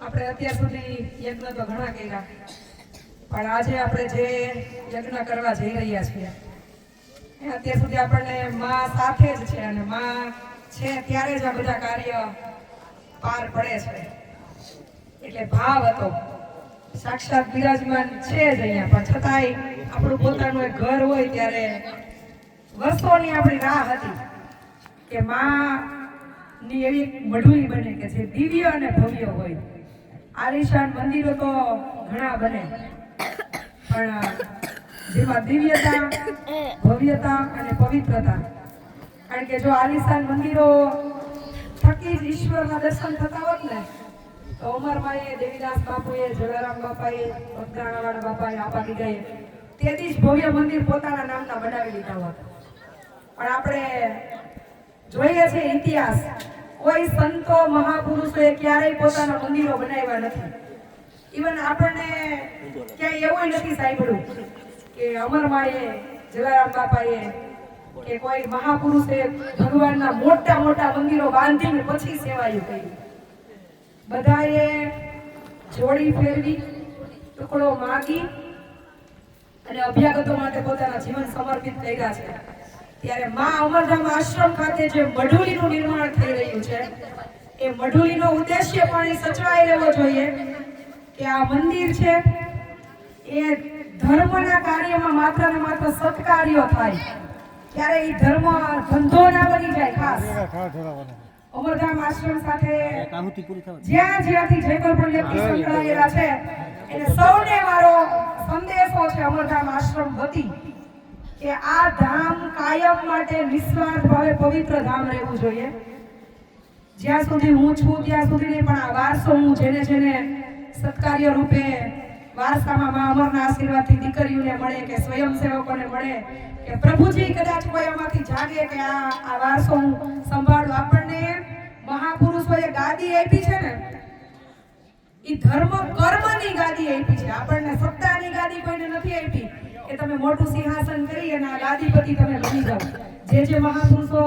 આપણે અત્યાર સુધી યજ્ઞ તો ઘણા કર્યા, પણ આજે આપણે જે યજ્ઞ કરવા જઈ રહ્યા છીએ અત્યાર સુધી આપણને માં સાથે જ છે અને માં છે ત્યારે જ આ બધા કાર્ય પાર પડે છે. એટલે ભાવ હતો. સાક્ષાત બિરાજમાન છે જ અહીંયા, પણ છતાંય આપણું પોતાનું એક ઘર હોય ત્યારે વર્ષોની આપણી રાહ હતી કે માં ની એવી મઢવી બને કે જે દિવ્ય અને ભવ્ય હોય. આલિશાન મંદિરો તો ઘણા બને, પણ જેમાં દિવ્યતા, ભવ્યતા અને પવિત્રતા. કારણ કે જો આલિશાન મંદિરો થકી જ ઈશ્વરના દર્શન થતા હોત ને, તો ઉમરમાએ દેવીદાસ બાપુએ, જલારામ બાપાએ પગદાણાવાળા બાપાએ આપા દીધાએ તેથી જ ભવ્ય મંદિર પોતાના નામના બનાવી લીધા હોત. પણ આપણે જોઈએ છે ઇતિહાસ. કોઈ સંતો, મહાપુરુષોએ ક્યારેય પોતાના મંદિરો બનાવ્યા નથી. ઇવન આપણને ક્યાંય એવું નથી સાંભળ્યું કે અમરમાએ જલારામ બાપાએ કે કોઈ મહાપુરુષે ભગવાનના મોટા મોટા મંદિરો બાંધીને પછી સેવાયું કર્યું બધાએ જોડી ફેરવી, ટુકડો માગી અને અભ્યાગતો માટે પોતાના જીવન સમર્પિત કર્યા છે. ત્યારે મા અમરધામ આશ્રમ ખાતે જે મઢુલીનું નિર્માણ થઈ રહ્યું છે એ મઢુલીનો ઉદ્દેશ્ય પણ એ સચવાઈ રહેવો જોઈએ કે આ મંદિર છે એ ધર્મના કાર્યમાં માત્ર ને માત્ર સત્કાર્યો થાય. ત્યારે એ ધર્મ ધંધો ના બની જાય ખાસ. અમરધામ આશ્રમ સાથે જ્યાં જ્યાંથી જે કોઈ પણ વ્યક્તિ સંકળાયેલા છે એને સૌને મારો સંદેશો છે અમરધામ આશ્રમ વતી. કે આ ધામ કાયમ માટે નિસ્વાર્થ ભાવે પવિત્ર ધામ રહેવું જોઈએ. જ્યાં સુધી હું છું, ત્યાં સુધી નહીં, પણ આ વારસો હું જેને જેને સત્કાર્ય રૂપે વારસામાં મા અમરના આશીર્વાદથી દીકરીઓને મળે, કે સ્વયંસેવકોને મળે, કે પ્રભુજી કદાચ કોઈ આમાંથી જાગે કે આ આ વારસો હું સંભાળું. આપણને મહાપુરુષોએ ગાદી આપી છે ને એ ધર્મ કર્મની ગાદી આપી છે. આપણને સત્તાની ગાદી કોઈને નથી આપી. કે તમે મોટું સિંહાસન કરી અને આ ગાદીપતિ તમે બની જાઓ. જે જે મહાપુરુષો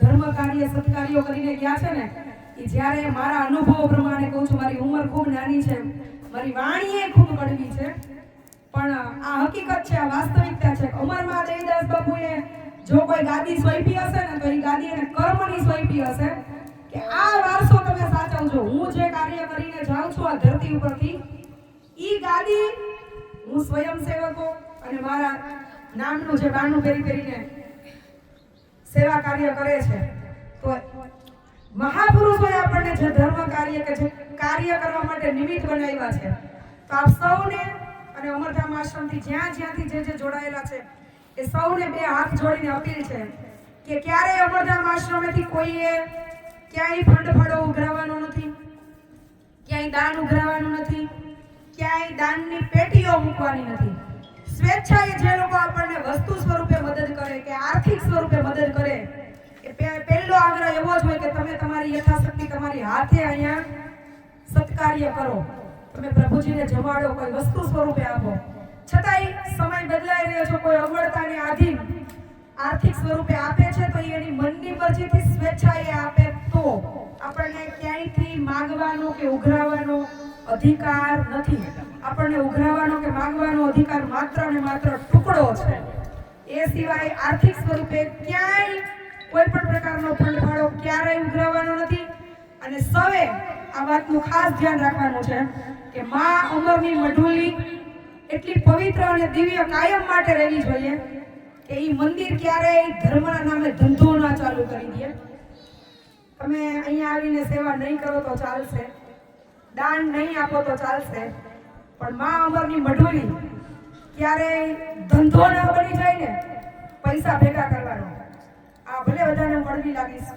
ધર્મ, કાર્ય, સત્કાર્યો કરીને ગયા છે ને, એ જ્યારે મારા અનુભવો પ્રમાણે કહું છું, મારી ઉંમર ખૂબ નાની છે, મારી વાણી એ ખૂબ કડવી છે, પણ આ હકીકત છે, આ વાસ્તવિકતા છે અમરમાં દેવીદાસ બાપુએ જો કોઈ ગાદી સ્વૈપી હશે ને, તો એ ગાદી એને કર્મની સ્વૈપી હશે કે આ વારસો તમે સાચવજો. હું જે કાર્ય કરીને જાઉં છું આ ધરતી ઉપરથી, ઈ ગાદી હું સ્વયંસેવકો અને મારા નામનું જે બાનું પહેરી પહેરીને સેવા કાર્ય કરે છે, તો મહાપુરુષોએ આપણને જે ધર્મ કાર્ય કે જે કાર્ય કરવા માટે નિમિત્ત બનાવ્યા છે, તો આપ સૌને અને અમરધામ આશ્રમથી જ્યાં જ્યાંથી જે જે જોડાયેલા છે, એ સૌને બે હાથ જોડીને અપીલ છે કે ક્યારેય અમરધામ આશ્રમેથી કોઈએ ક્યાંય ફંડ ફળો ઉઘરાવવાનો નથી, ક્યાંય દાન ઉઘરાવવાનું નથી, ક્યાંય દાનની પેટીઓ મૂકવાની નથી. સ્વેચ્છાએ જે લોકો આપણને વસ્તુ સ્વરૂપે મદદ કરે કે આર્થિક સ્વરૂપે મદદ કરે, એ પહેલો આગ્રહ એવો જ હોય કે તમે તમારી યથાશક્તિ તમારી હાથે અહીંયા સત્કાર્ય કરો. તમે પ્રભુજીને જમાડો, કોઈ વસ્તુ સ્વરૂપે આપો. છતાંય સમય બદલાઈ રહ્યો છે, કોઈ અગવડતાને આધીન આર્થિક સ્વરૂપે આપે છે, તો એની મનની મરજીથી સ્વેચ્છાએ આપે તો આપણને ક્યાંયથી માગવાનો કે ઉઘરાવવાનો અધિકાર નથી. આપણને ઉઘરાવવાનો કે માંગવાનો અધિકાર માત્ર ને માત્ર ટુકડો છે. એ સિવાય આર્થિક સ્વરૂપે ક્યાંય કોઈ પણ પ્રકારનો ફંડ ફાળો ક્યારેય ઉઘરાવવાનો નથી. અને સવે આ વાતનું ખાસ ધ્યાન રાખવાનું છે કે મા અમરની મઢુલી એટલી પવિત્ર અને દિવ્ય કાયમ માટે રહેવી જોઈએ કે એ મંદિર ક્યારેય ધર્મના નામે ધંધો ના ચાલુ કરી દે. તમે અહીંયા આવીને સેવા નહીં કરો તો ચાલશે. દાન નહીં આપો તો ચાલશે. પણ મા અમરની મઢુરી ક્યારેય ધંધો ના બની જાય ને, પૈસા ભેગા કરવાનો. આ ભલે બધાને મળવી લાગીશ,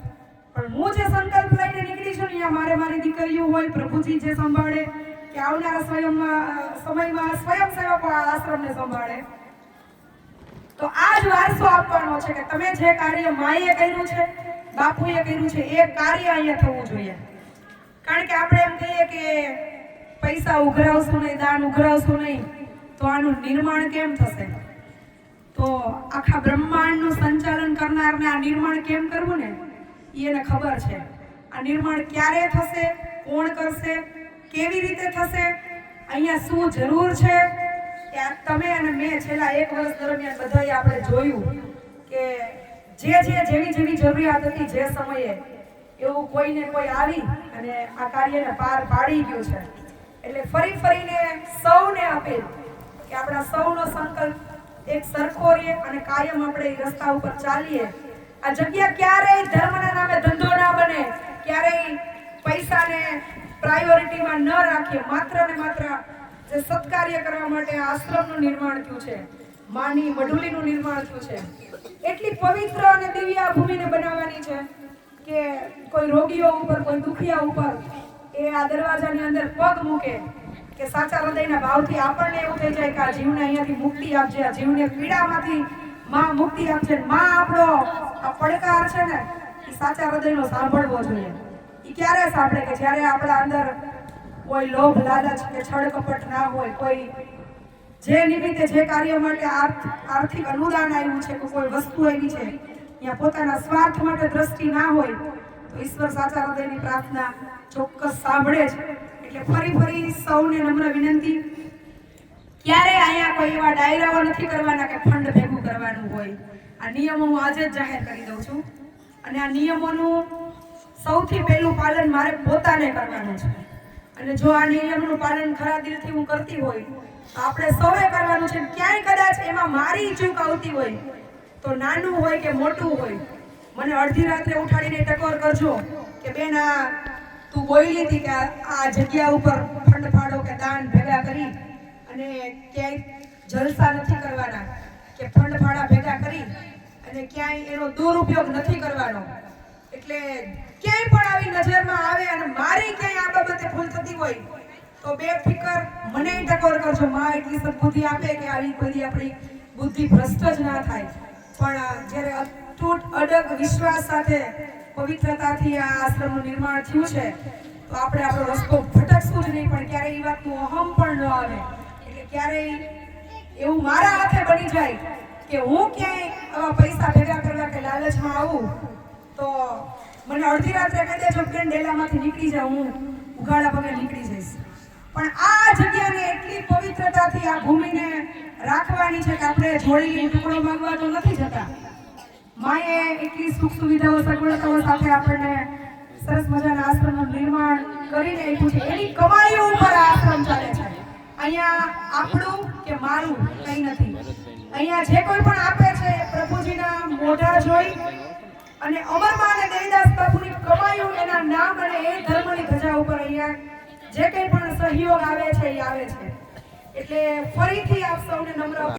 પણ હું જે સંકલ્પ લઈને નીકળી છું ને મારે મારી દીકરીઓ હોય, પ્રભુજી જે સંભાળે, કે આવનારા સ્વયંમાં સમયમાં સ્વયંસેવકો આ આશ્રમને સંભાળે. તો આ જ વારસો આપવાનો છે કે તમે જે કાર્ય માએ કર્યું છે, બાપુએ કર્યું છે, એ કાર્ય અહીંયા થવું જોઈએ. કારણ કે આપણે એમ કહીએ કે પૈસા ઉઘરાવશું નહીં, દાન ઉઘરાવશું નહીં, તો આનું નિર્માણ કેમ થશે? તો આખા બ્રહ્માંડનું સંચાલન કરનારને આ નિર્માણ કેમ કરવું ને? એને ખબર છે. આ નિર્માણ ક્યારે થશે? કોણ કરશે? કેવી રીતે થશે? અહીંયા શું જરૂર છે? તમે અને મેં છેલ્લા એક વર્ષ દરમિયાન બધાએ આપણે જોયું કે જે જે જેવી જેવી જરૂરિયાત હતી જે સમયે એવું કોઈને કોઈ આવી અને આ કાર્યને પાર પાડી ગયું છે. એટલે ફરી ફરીને સૌને અપીલ કે આપણા સૌનો સંકલ્પ એક સરખો રહે અને કાયમ આપણે એ રસ્તા ઉપર ચાલીએ. આ જગ્યા ક્યારેય ધર્મના નામે ધંધો ના બને, ક્યારેય પૈસાને પ્રાયોરિટીમાં ન રાખીએ. માત્ર ને માત્ર જે સત્કાર્ય કરવા માટે આશ્રમનું નિર્માણ થયું છે, માની મઢુલીનું નિર્માણ થયું છે. એટલી પવિત્ર અને દિવ્ય ભૂમિને બનાવવાની છે. કે કોઈ રોગીઓ ઉપર, કોઈ દુખિયા ઉપર એ આ દરવાજાની અંદર પગ મૂકે કે સાચા હૃદયના ભાવથી આપણને એવું થઈ જાય કે આ જીવને અહીંયાથી મુક્તિ આપજે, આ જીવને પીડામાંથી માં મુક્તિ આપજે. માં આપણો આ પડકાર છે ને, એ સાચા હૃદયનો સાંભળવો જોઈએ. એ ક્યારે સાંભળે કે જ્યારે આપણા અંદર કોઈ લોભ, લાલચ કે છળ કપટ ના હોય, કોઈ જે નિમિત્તે જે કાર્ય માટે આર્થ- આર્થિક અનુદાન આવ્યું છે કોઈ વસ્તુ આવી છે ત્યાં પોતાના સ્વાર્થ માટે દ્રષ્ટિ ના હોય, તો ઈશ્વર સાચા હૃદયની પ્રાર્થના ચોક્કસ સાંભળે છે એટલે ફરી ફરી સૌને નમ્ર વિનંતી. ક્યારે અહીંયા કોઈ એવા ડાયરાઓ નથી કરવાના કે ફંડ ભેગું કરવાનું હોય. આ નિયમો હું આજે જ જાહેર કરી દઉં છું. અને આ નિયમોનું સૌથી પહેલું પાલન મારે પોતાને કરવાનું છે. અને જો આ નિયમનું પાલન ખરા દિલથી હું કરતી હોય, તો આપણે સૌએ કરવાનું છે. ક્યાંય કદાચ એમાં મારી ચૂક આવતી હોય તો નાનું હોય કે મોટું હોય, મને અડધી રાત્રે ઉઠાડીને ટકોર કરજો કે બેન, આ તું બોલી હતી કે આ જગ્યા ઉપર ફંડ ફાળો કે દાન ભેગા કરી અને ક્યાંય જલસા નથી કરવાના, કે ફંડ ફાળા ભેગા કરી અને ક્યાંય એનો દુરુપયોગ નથી કરવાનો. એટલે ક્યાંય પણ આવી નજરમાં આવે અને મારી ક્યાંય આ બાબતે ભૂલ થતી હોય, તો બે ફિકર મને ટકોર કરજો. માં એટલી સદબુદ્ધિ આપે કે આવી બધી આપણી બુદ્ધિ ભ્રષ્ટ જ ના થાય. પણ જ્યારે અતૂટ અડગ વિશ્વાસ સાથે પવિત્રતાથી આ આશ્રમનું નિર્માણ થયું છે, તો આપણે આપણો રસ્તો ભટકશું જ નહીં, પણ ક્યારેય એ વાતનું અહમ પણ ન આવે. એટલે ક્યારેય એવું મારા હાથે બની જાય કે હું ક્યાંય આવા પૈસા ભેગા કરવા કે લાલચમાં આવું, તો મને અડધી રાત્રે કહી દેજો કે ડેલામાંથી નીકળી જાઉં, હું ઉઘાડા પગે નીકળી જઈશ. પણ આ જગ્યાને એટલી પવિત્રતાથી આ ભૂમિને રાખવાની છે કે આપણે જોડીને ટુકડો માંગવા તો નથી માએ એટલી સુખ સુવિધાઓ સગવડતાઓ સાથે આપણને સરસ મજાના આશ્રમનું નિર્માણ કરીને આપ્યું છે. એની કમાઈઓ ઉપર આશ્રમ ચાલે છે. અહીંયા આપણું કે મારું કંઈ નથી. અહીંયા જે કોઈ પણ આપે છે, પ્રભુજીના મોઢા જોઈ અને અમરમાં અને દેવીદાસ બાપુની કમાઈઓ એના નામ અને એ ધર્મની ધજા ઉપર અહીંયા જે કંઈ પણ સહયોગ આવે છે, એ આવે છે. એટલે ફરીથી આપ સૌને નમ્ર